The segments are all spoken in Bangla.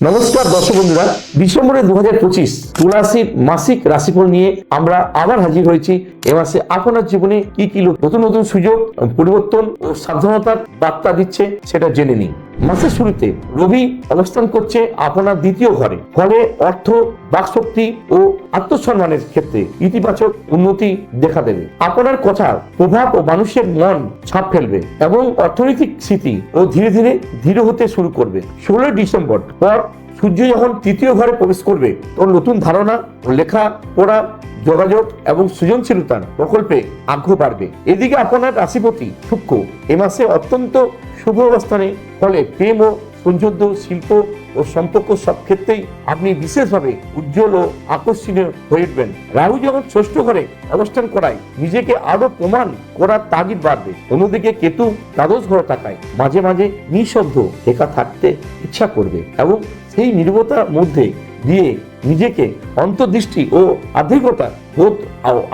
নমস্কার দর্শক বন্ধুরা ডিসেম্বরে দু হাজার পঁচিশ তুলাসির মাসিক রাশিফল নিয়ে আমরা আবার হাজির হয়েছি। এ মাসে আপনার জীবনে কি কি নতুন নতুন সুযোগ, পরিবর্তন ও সাবধানতার বার্তা দিচ্ছে সেটা জেনে নিন। মাসের শুরুতে রবি অবস্থান করছে আপনার দ্বিতীয় ঘরে। ফলে অর্থ, বাকশক্তি ও আত্মসম্মানের ক্ষেত্রে ইতিবাচক উন্নতি দেখা দেবে। আপনার কথার প্রভাব ও মানুষের মন ছাপ ফেলবে এবং অর্থনৈতিক স্থিতি ও ধীরে ধীরে ধীর হতে শুরু করবে। ষোলোই ডিসেম্বর পর সূর্য যখন তৃতীয় ঘরে প্রবেশ করবে, তখন নতুন ধারণা, লেখা, পড়া, যোগাযোগ এবং সৃজনশীলতার প্রকল্পে আগ্রহ বাড়বে। এদিকে আপনার রাশিপতি শুক্র এ মাসে অত্যন্ত শুভ অবস্থানে ফলে প্রেম ও সৌন্দর্য শিল্প ও সম্পর্ক সব ক্ষেত্রেই আপনি বিশেষভাবে উজ্জ্বল ও আকর্ষণীয় হয়ে উঠবেন। রাহু যখন ষষ্ঠ ঘরে অবস্থান করায়, নিজেকে আরও প্রমাণ করার তাগিদ বাড়বে। অন্যদিকে কেতু দ্বাদশ ঘরে থাকায় মাঝে মাঝে নিঃশব্দ একা থাকতে ইচ্ছা করবে এবং সেই নির্ভতার মধ্যে দিয়ে নিজেকে অন্তর্দৃষ্টি ও আধিকতা বোধ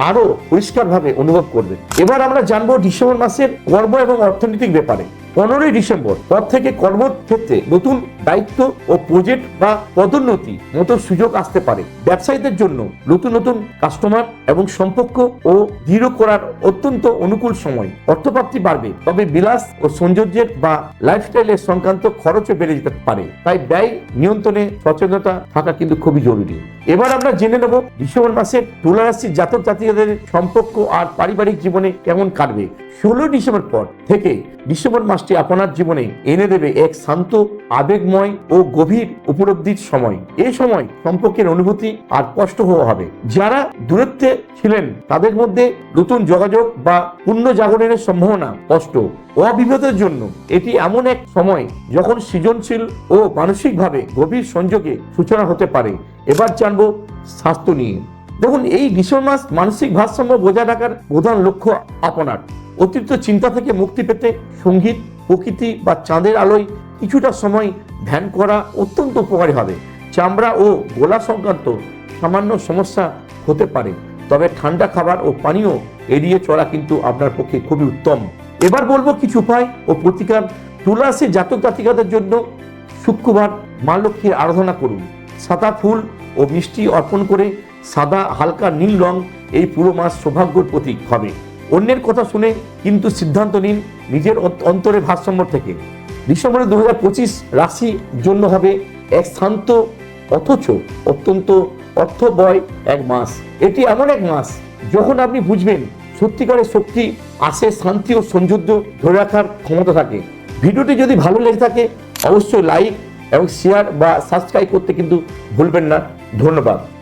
আরও পরিষ্কারভাবে অনুভব করবে। এবার আমরা জানব ডিসেম্বর মাসের কর্ম এবং অর্থনৈতিক ব্যাপারে। পনেরোই ডিসেম্বর পর থেকে কর্মক্ষেত্রে নতুন দায়িত্ব ও প্রজেক্ট বা পদোন্নতি মতো সুযোগ আসতে পারে। ব্যবসায়ীদের জন্য নতুন নতুন কাস্টমার এবং সম্পর্ক ও দৃঢ় করার অত্যন্ত অনুকূল সময়। অর্থপ্রাপ্তি বাড়বে, তবে বিলাস ও সৌন্দর্যের বা লাইফস্টাইলের সংক্রান্ত খরচও বেড়ে যেতে পারে। তাই ব্যয় নিয়ন্ত্রণে সচেতনতা থাকা কিন্তু খুবই জরুরি। এবার আমরা জেনে নেব ডিসেম্বর মাসে তুলা রাশির জাতক জাতিকাদের সম্পর্ক আর পারিবারিক জীবনে কেমন কাটবে। ষোলো ডিসেম্বর পর থেকে ডিসেম্বর মাসটি আপনার জীবনে এনে দেবে এক শান্ত, আবেগময় ও গভীর উপলব্ধির সময়। এই সময় সম্পর্কের অনুভূতি আর কষ্ট হওয়া হবে। যারা দূরত্বে ছিলেন, তাদের মধ্যে নতুন যোগাযোগ বা পূর্ণ জাগরণের সম্ভাবনা কষ্ট অবিভেদের জন্য এটি এমন এক সময় যখন সৃজনশীল ও মানসিকভাবে গভীর সংযোগে সূচনা হতে পারে। এবার জানব স্বাস্থ্য নিয়ে। দেখুন, এই ডিসেম্বর মাস মানসিক ভারসাম্য বজায় রাখার প্রধান লক্ষ্য আপনার। অতিরিক্ত চিন্তা থেকে মুক্তি পেতে সংগীত, প্রকৃতি বা চাঁদের আলোয় কিছুটা সময় ধ্যান করা অত্যন্ত উপকারী হবে। চামড়া ও গোলা সংক্রান্ত সামান্য সমস্যা হতে পারে, তবে ঠান্ডা খাবার ও পানীয় এড়িয়ে চলা কিন্তু আপনার পক্ষে খুবই উত্তম। এবার বলব কিছু উপায় ও প্রতিকার। তুলাসী জাতক জাতিকাদের জন্য শুক্রবার মা লক্ষ্মীর আরাধনা করুন। সাদা ফুল ও মিষ্টি অর্পণ করে সাদা হালকা নীল রং এই পুরো মাস সৌভাগ্যর প্রতীক হবে। অন্যের কথা শুনে কিন্তু সিদ্ধান্ত নিন নিজের অন্ত- অন্তরে ভারসাম্য থেকে। ডিসেম্বরে দু হাজার পঁচিশ রাশির জন্য হবে এক শান্ত, অথচ অত্যন্ত অর্থবয় এক মাস। এটি এমন এক মাস যখন আপনি বুঝবেন সত্যিকারের শক্তি আসে শান্তি ও সৌন্দর্য ধরে রাখার ক্ষমতা থাকে। ভিডিওটি যদি ভালো লেগে থাকে, অবশ্যই লাইক এবং শেয়ার বা সাবস্ক্রাইব করতে কিন্তু ভুলবেন না। ধন্যবাদ।